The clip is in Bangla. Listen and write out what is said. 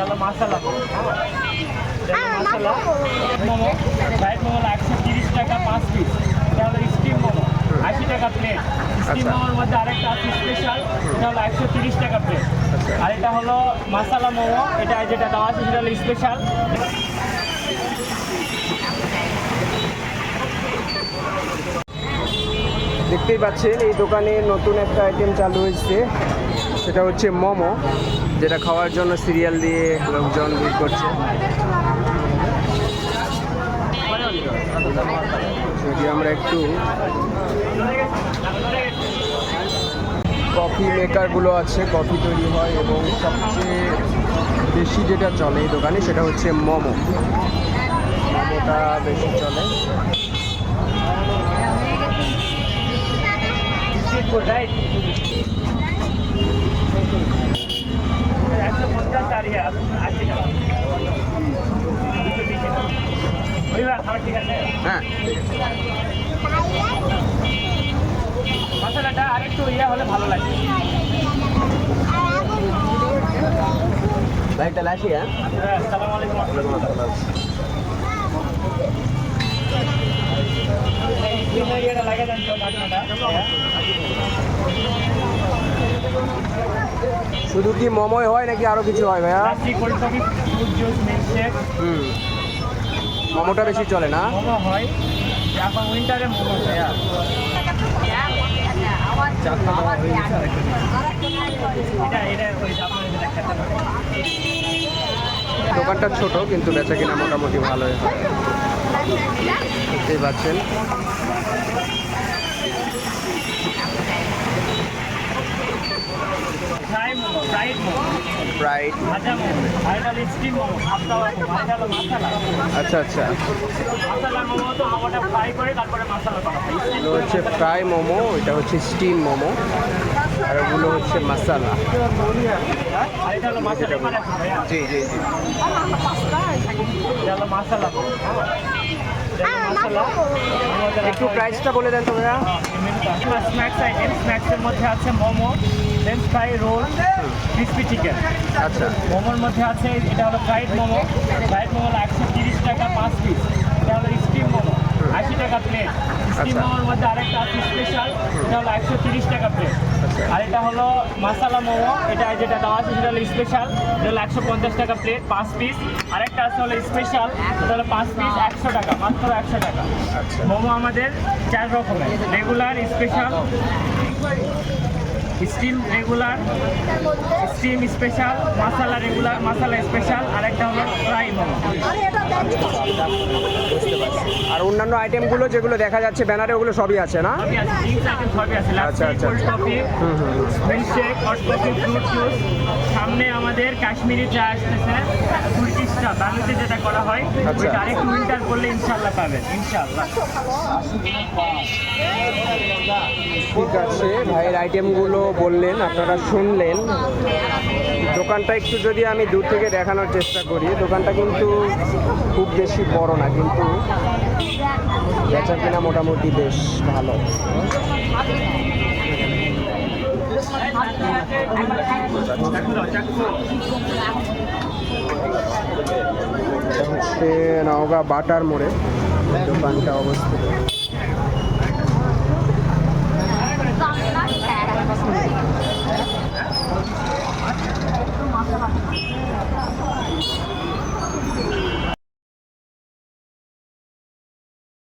এটা হলো মাসালা মোমো মাসালা মোমো। ফ্রাইড মোমো হলো একশো তিরিশ টাকা পাঁচ পিস এটা হলো স্টিম মোমো। আশি টাকা প্লেট স্টিম আচ্ছা। মোমোর মধ্যে আরেকটা আছে স্পেশাল এটা হলো একশো তিরিশ টাকা প্লেট আর এটা হলো মাসালা মোমো। এটা যেটা দেওয়া আছে সেটা হলো স্পেশাল দেখতেই পাচ্ছেন এই দোকানে নতুন একটা আইটেম চালু হয়েছে। সেটা হচ্ছে মোমো, যেটা খাওয়ার জন্য সিরিয়াল দিয়ে লোকজন ভিড় করছে। যদি আমরা একটু কফি মেকারগুলো আছে কফি তৈরি হয় এবং সবচেয়ে বেশি যেটা চলে দোকানে, সেটা হচ্ছে মোমো। মোমোটা বেশি চলে। স্ট্রিট ফুড রাইট একশো পঞ্চাশ আর ইয়ে আশি টাকা দুশো বিশ টাকা ওইবার খাবার ঠিক আছে হ্যাঁ। মশলাটা আরেকটু ইয়ে হলে ভালো লাগে। ভাই তাহলে আসি হ্যাঁ? আসসালামু আলাইকুম এই শুধু কি মোমোই হয় নাকি আরও কিছু হয় ভাইয়া? হুম। মোমোটা বেশি চলে না? মোমো হয়। এখন উইন্টারে মোমো দোকানটা ছোট কিন্তু বেচা কিনা মোটামুটি ভালোই হয়। দেখতেই পাচ্ছেন ফ্রাই মোমো ফ্রাইড মোমো ব্রাইট ভাজা মোমো আর এটা হলো স্টিম মোমো হাফটা মোমো আর এটা হলো মশলা আচ্ছা আচ্ছা মশলা মোমো তো মোমোটা ফ্রাই করে তারপরে মশলা করা হয় এগুলো হচ্ছে ফ্রাই মোমো, এটা হচ্ছে স্টিম মোমো, আর ওগুলো হচ্ছে মশালা জি জি জি। একটু প্রাইসটা বলে দেন তোমরা। স্ন্যাক্স আইটেম, স্ন্যাক্সের মধ্যে আছে momo. French fry roll crispy chicken. আচ্ছা। মোমোর মধ্যে আছে এটা হলো ফ্রাইড মোমো। ফ্রাইড মোমো হলো একশো তিরিশ টাকা পাঁচ পিস এটা হলো স্টিম মোমো আশি টাকা প্লেট স্টিম আচ্ছা। মোমোর মধ্যে আরেকটা আছে স্পেশাল এটা হলো একশো তিরিশ টাকা প্লেট আর এটা হলো মাসালা মোমো এটা যেটা দেওয়া আছে সেটা হলো স্পেশাল এটা হলো একশো পঞ্চাশ টাকা প্লেট পাঁচ পিস আরেকটা আছে হলো স্পেশাল এটা হলো পাঁচ পিস একশো টাকা মাত্র একশো টাকা। আচ্ছা। মোমো আমাদের চার রকমের regular special steam regular steam special masala regular masala special আর একটা হলো ফ্রাই মোমো আর অন্যান্য আইটেমগুলো যেগুলো দেখা যাচ্ছে ব্যানারে ওগুলো সবই আছে না? আচ্ছা, আচ্ছা, সামনে আমাদের কাশ্মীরি চা আসতেছে যেটা করা হয় আচ্ছা। ওইটা আরেকটু উইন্টার করলে ইনশাল্লাহ পাবেন ইনশাল্লাহ ঠিক আছে ভাইয়ের আইটেমগুলো বললেন আপনারা শুনলেন। দোকানটা একটু যদি আমি দূর থেকে দেখানোর চেষ্টা করি, দোকানটা কিন্তু খুব বেশি বড় না, কিন্তু বেচা কিনা মোটামুটি বেশ ভালো। হচ্ছে নওগাঁ বাটার মোড়ে, দোকানটা অবস্থিত।